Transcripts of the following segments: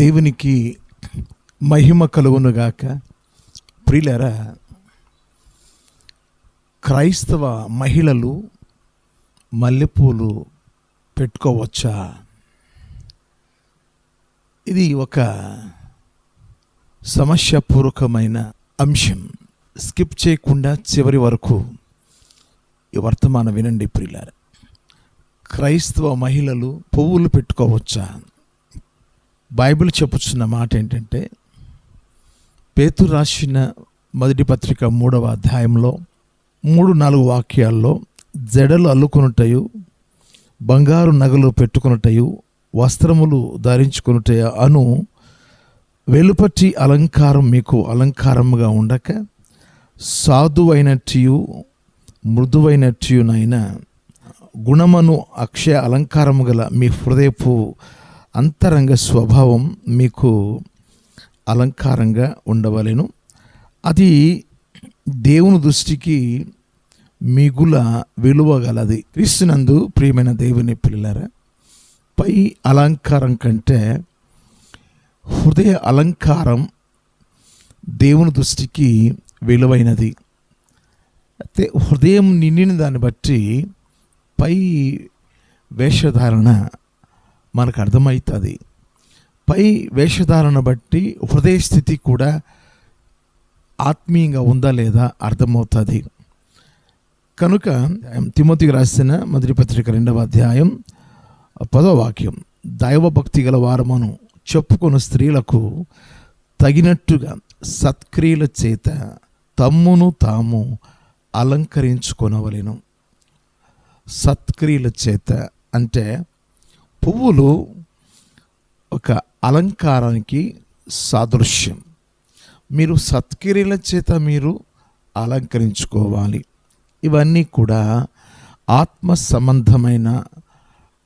దేవునికి మహిమ కలుగునుగాక ప్రిలరా క్రైస్తవ మహిళలు మల్లెపూలు పెట్టుకోవచ్చా? ఇది ఒక సమస్యపూర్వకమైన అంశం. స్కిప్ చేయకుండా చివరి వరకు ఈ వర్తమానం వినండి ప్రియులారా. క్రైస్తవ మహిళలు పువ్వులు పెట్టుకోవచ్చా? బైబిల్ చెప్పుచున్న మాట ఏంటంటే పేతు రాసిన మొదటి పత్రిక మూడవ అధ్యాయంలో మూడు నాలుగు వాక్యాల్లో జడలు అల్లుకొనుటయు బంగారు నగలు పెట్టుకున్నటయు వస్త్రములు ధరించుకున్నటయ అను వెలుపటి అలంకారం మీకు అలంకారముగా ఉండక సాధువైనట్టు మృదువైనట్టునైనా గుణమను అక్షయ అలంకారము గల మీ హృదయపు అంతరంగ స్వభావం మీకు అలంకారంగా ఉండవలెను. అది దేవుని దృష్టికి మిగుల విలువ గలది. క్రీస్తునందు ప్రియమైన దేవుని పిల్లలారా పై అలంకారం కంటే హృదయ అలంకారం దేవుని దృష్టికి విలువైనది. అయితే హృదయం నిండిన దాన్ని బట్టి పై వేషధారణ మనకు అర్థమవుతుంది పై వేషధారణ బట్టి హృదయ స్థితి కూడా ఆత్మీయంగా ఉందా లేదా అర్థమవుతుంది. కనుక తిమోతికి రాసిన మొదటి పత్రిక రెండవ అధ్యాయం పదో వాక్యం దైవభక్తి గల వారమును చెప్పుకొని స్త్రీలకు తగినట్టుగా సత్క్రియల చేత తమ్మును తాము అలంకరించుకొనవలెను. సత్క్రియల చేత అంటే పువ్వులు ఒక అలంకారానికి సాదృశ్యం. మీరు సత్క్రియల చేత మీరు అలంకరించుకోవాలి. ఇవన్నీ కూడా ఆత్మ సంబంధమైన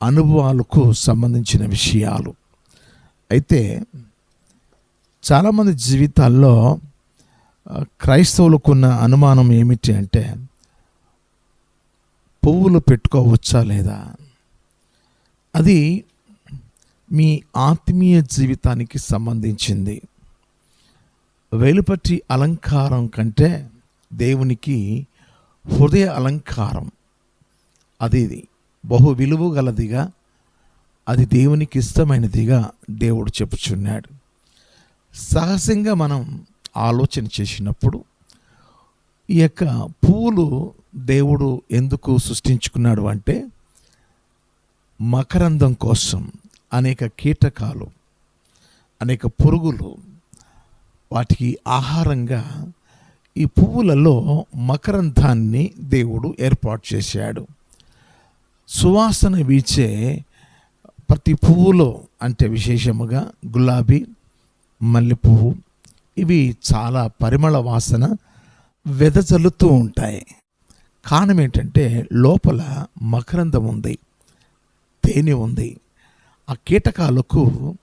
అనుభవాలకు సంబంధించిన విషయాలు. అయితే చాలామంది జీవితాల్లో క్రైస్తవులకున్న అనుమానం ఏమిటి అంటే పువ్వులు పెట్టుకోవచ్చా లేదా? అది మీ ఆత్మీయ జీవితానికి సంబంధించింది. వెలుపటి అలంకారం కంటే దేవునికి హృదయ అలంకారం. అది బహు విలువ గలదిగా అది దేవునికి ఇష్టమైనదిగా దేవుడు చెప్పుచున్నాడు. సహజంగా మనం ఆలోచన చేసినప్పుడు ఈ యొక్క పువ్వులు దేవుడు ఎందుకు సృష్టించుకున్నాడు అంటే మకరందం కోసం అనేక కీటకాలు అనేక పురుగులు వాటికి ఆహారంగా ఈ పువ్వులలో మకరందాన్ని దేవుడు ఏర్పాటు చేశాడు. సువాసన వీచే ప్రతి పువ్వులో అంటే విశేషముగా గులాబీ మల్లెపువ్వు ఇవి చాలా పరిమళ వాసన వెదజల్లుతూ ఉంటాయి. కారణం ఏంటంటే లోపల మకరందం ఉంది. తేనె ఉంది. ఆ కీటకాలకు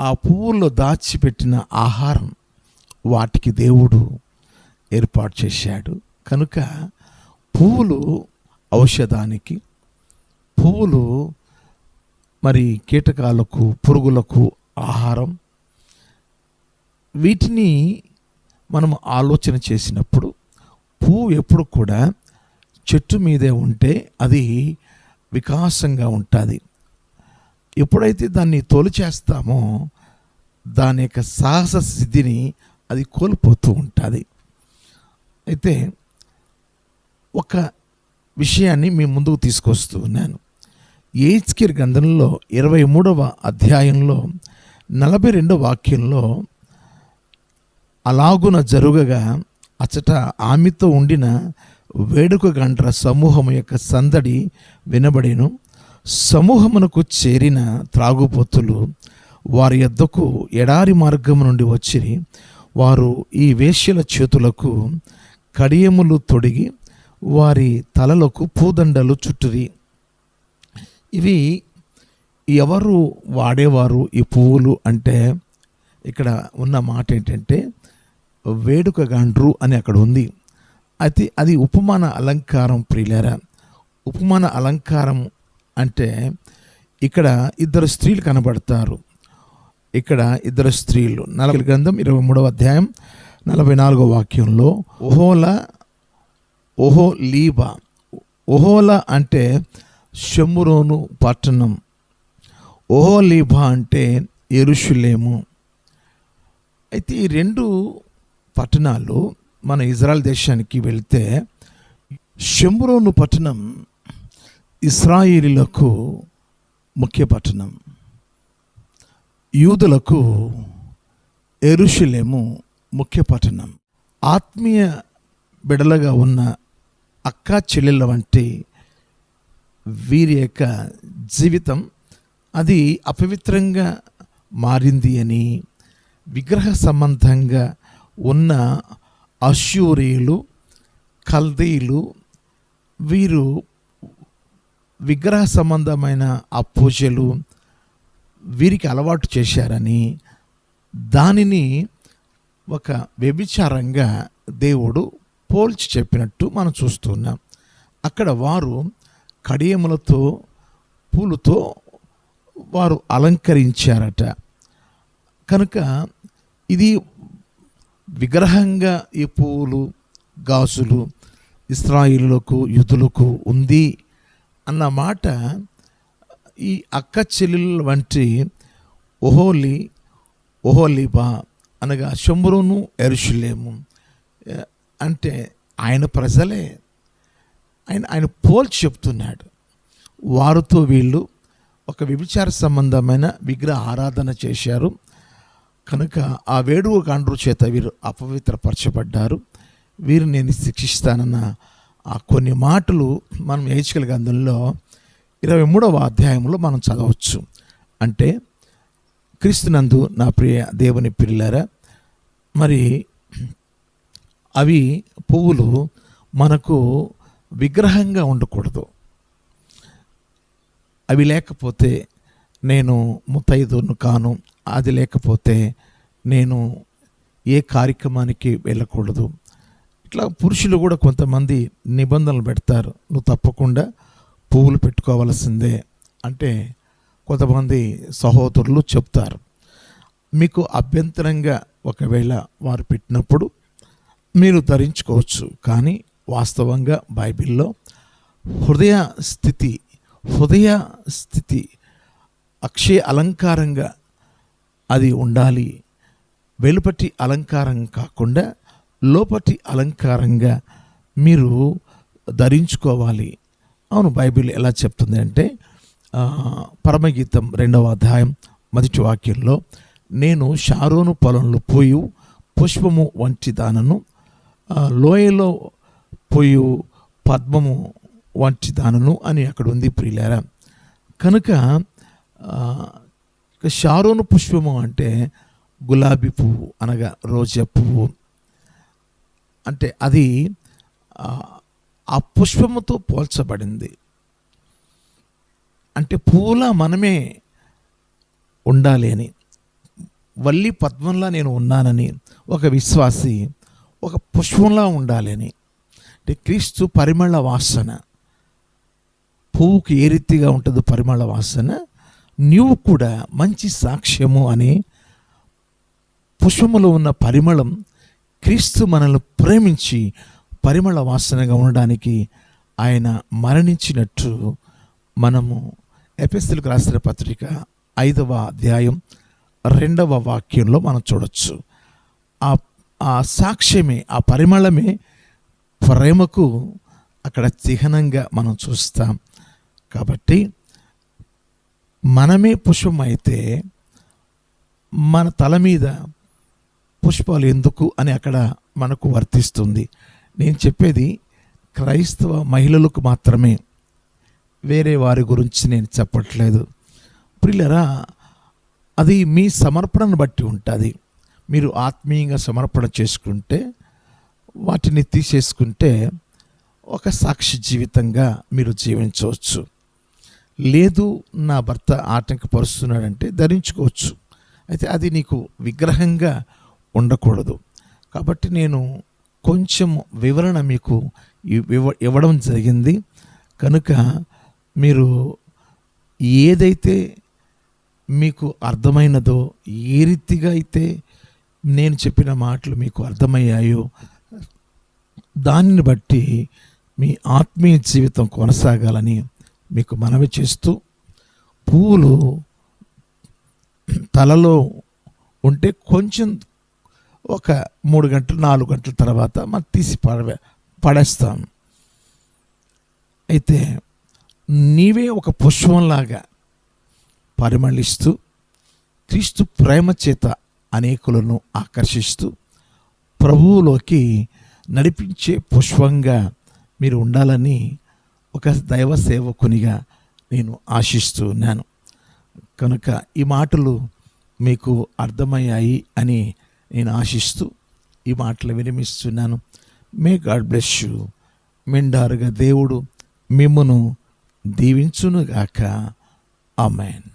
ఆ పువ్వుల్లో దాచిపెట్టిన ఆహారం వాటికి దేవుడు ఏర్పాటు చేశాడు. కనుక పువ్వులు ఔషధానికి పువ్వులు మరి కీటకాలకు పురుగులకు ఆహారం. వీటిని మనం ఆలోచన చేసినప్పుడు పువ్వు ఎప్పుడు కూడా చెట్టు మీదే ఉంటే అది వికాసంగా ఉంటుంది. ఎప్పుడైతే దాన్ని తొలిచేస్తామో దాని యొక్క సాహస స్థితిని అది కోల్పోతూ ఉంటుంది. అయితే ఒక విషయాన్ని మీ ముందుకు తీసుకొస్తూ ఉన్నాను. ఏజ్కిర్ గ్రంథంలో ఇరవై మూడవ అధ్యాయంలో నలభై రెండవ వాక్యంలో అలాగున జరుగగా అచ్చట ఆమెతో ఉండిన వేడుక గంటల సమూహము యొక్క సందడి వినబడేను. సమూహమునకు చేరిన త్రాగుబోతులు వారి యొద్దకు ఎడారి మార్గం నుండి వచ్చి వారు ఈ వేశ్యల చేతులకు కడియములు తొడిగి వారి తలలకు పూదండలు చుట్టిరి. ఇవి ఎవరు వాడేవారు ఈ పువ్వులు అంటే ఇక్కడ ఉన్న మాట ఏంటంటే వేడుక గాండ్రు అని అక్కడ ఉంది. అయితే అది ఉపమాన అలంకారం ప్రియులారా. ఉపమాన అలంకారం అంటే ఇక్కడ ఇద్దరు స్త్రీలు కనబడతారు. ఇక్కడ ఇద్దరు స్త్రీలు. నలభై గ్రంథం ఇరవై మూడవ అధ్యాయం నలభై నాలుగో వాక్యంలో ఓహోల ఓహో లీబా ఓహోల అంటే షమ్మురోను పట్టణం. ఓహోలీబా అంటే ఎరుషులేము. అయితే ఈ రెండు పట్టణాలు మన ఇజ్రాయల్ దేశానికి వెళ్తే షెమ్రోను పట్టణం ఇస్రాయిలీలకు ముఖ్య పట్టణం. యూదులకు ఎరుషులేము ముఖ్య పట్టణం. ఆత్మీయ బిడలగా ఉన్న అక్కా చెల్లెళ్ళ వంటి వీరి యొక్క జీవితం అది అపవిత్రంగా మారింది అని విగ్రహ సంబంధంగా ఉన్న అశ్యూరియులు కల్దీలు వీరు విగ్రహ సంబంధమైన ఆ పూజలు వీరికి అలవాటు చేశారని దానిని ఒక వ్యభిచారంగా దేవుడు పోల్చి చెప్పినట్టు మనం చూస్తున్నాం అక్కడ వారు కడియములతో పూలతో వారు అలంకరించారట. కనుక ఇది విగ్రహంగా ఈ పువ్వులు గాజులు ఇస్రాయిలులకు యుధులకు ఉంది అన్న మాట ఈ అక్క చెల్లెల వంటి ఓహోలి ఓహోలిబా అనగా శంబరును ఎరుషులేము. అంటే ఆయన ప్రజలే. ఆయన ఆయన పోల్చి చెప్తున్నాడు. వారితో వీళ్ళు ఒక విభిచార సంబంధమైన విగ్రహ ఆరాధన చేశారు. కనుక ఆ వేడువ కాండ్రు చేత వీరు అపవిత్రపరచబడ్డారు. వీరు నేను శిక్షిస్తానన్న ఆ కొన్ని మాటలు మనం ఏచికల గ్రంథంలో ఇరవై మూడవ అధ్యాయంలో మనం చదవచ్చు. అంటే క్రీస్తునందు నా ప్రియ దేవుని పిల్లరా మరి అవి పువ్వులు మనకు విగ్రహంగా ఉండకూడదు. అవి లేకపోతే నేను ముత్తైదును కాను అది లేకపోతే నేను ఏ కార్యక్రమానికి వెళ్ళకూడదు. ఇట్లా పురుషులు కూడా కొంతమంది నిబంధనలు పెడతారు. నువ్వు తప్పకుండా పువ్వులు పెట్టుకోవాల్సిందే అంటే కొంతమంది సహోదరులు చెప్తారు. మీకు అభ్యంతరంగా ఒకవేళ వారు పెట్టినప్పుడు మీరు ధరించుకోవచ్చు. కానీ వాస్తవంగా బైబిల్లో హృదయ స్థితి హృదయ స్థితి అక్షయ అలంకారంగా అది ఉండాలి. వెలుపటి అలంకారం కాకుండా లోపటి అలంకారంగా మీరు ధరించుకోవాలి. అవును బైబిల్ ఎలా చెప్తుంది అంటే పరమగీతం రెండవ అధ్యాయం మొదటి వాక్యంలో నేను షారోను పొలంలో పోయి పుష్పము వంటి దానను లోయలో పోయి పద్మము వంటి దానను అని అక్కడ ఉంది ప్రియులారా. కనుక షారోను పుష్పము అంటే గులాబీ పువ్వు అనగా రోజా పువ్వు. అంటే అది ఆ పుష్పముతో పోల్చబడింది. అంటే పువ్వులా మనమే ఉండాలి అని వల్లి పద్మంలా నేను ఉన్నానని ఒక విశ్వాసి ఒక పుష్పంలా ఉండాలి అని. అంటే క్రీస్తు పరిమళ వాసన పువ్వుకి ఏ రీతిగా ఉంటుందో పరిమళ వాసన? నీవు కూడా మంచి సాక్ష్యము అని పుష్పములో ఉన్న పరిమళం క్రీస్తు మనల్ని ప్రేమించి పరిమళ వాసనగా ఉండడానికి ఆయన మరణించినట్టు మనము ఎపిస్తులకు రాసిన పత్రిక ఐదవ అధ్యాయం రెండవ వాక్యంలో మనం చూడొచ్చు. ఆ ఆ సాక్ష్యమే ఆ పరిమళమే ప్రేమకు అక్కడ చిహ్నంగా మనం చూస్తాం. కాబట్టి మనమే పుష్పం అయితే మన తల మీద పుష్పాలు ఎందుకు అని అక్కడ మనకు వర్తిస్తుంది. నేను చెప్పేది క్రైస్తవ మహిళలకు మాత్రమే. వేరే వారి గురించి నేను చెప్పట్లేదు. ప్రిల్లరా అది మీ సమర్పణను బట్టి ఉంటుంది. మీరు ఆత్మీయంగా సమర్పణ చేసుకుంటే వాటిని తీసేసుకుంటే ఒక సాక్షి జీవితంగా మీరు జీవించవచ్చు. లేదు నా భర్త ఆటంకపరుస్తున్నాడంటే ధరించుకోవచ్చు. అయితే అది నీకు విగ్రహంగా ఉండకూడదు. కాబట్టి నేను కొంచెం వివరణ మీకు ఇవ్వడం జరిగింది. కనుక మీరు ఏదైతే మీకు అర్థమైనదో ఏ రీతిగా అయితే నేను చెప్పిన మాటలు మీకు అర్థమయ్యాయో దానిని బట్టి మీ ఆత్మీయ జీవితం కొనసాగాలని మీకు మనవి చేస్తూ పువ్వులు తలలో ఉంటే కొంచెం ఒక మూడు గంటలు నాలుగు గంటల తర్వాత మనం తీసి పడవే పడేస్తాం. అయితే నీవే ఒక పుష్పంలాగా పరిమళిస్తూ క్రీస్తు ప్రేమ చేత అనేకులను ఆకర్షిస్తూ ప్రభువులోకి నడిపించే పుష్పంగా మీరు ఉండాలని ఒక దైవ సేవకునిగా నేను ఆశిస్తున్నాను కనుక ఈ మాటలు మీకు అర్థమయ్యాయి అని నేను ఆశిస్తూ ఈ మాటలు విరమిస్తున్నాను మే గాడ్ బ్లెస్ యూ. మిండారుగా దేవుడు మిమ్మును దీవించునుగాక. ఆమెన్.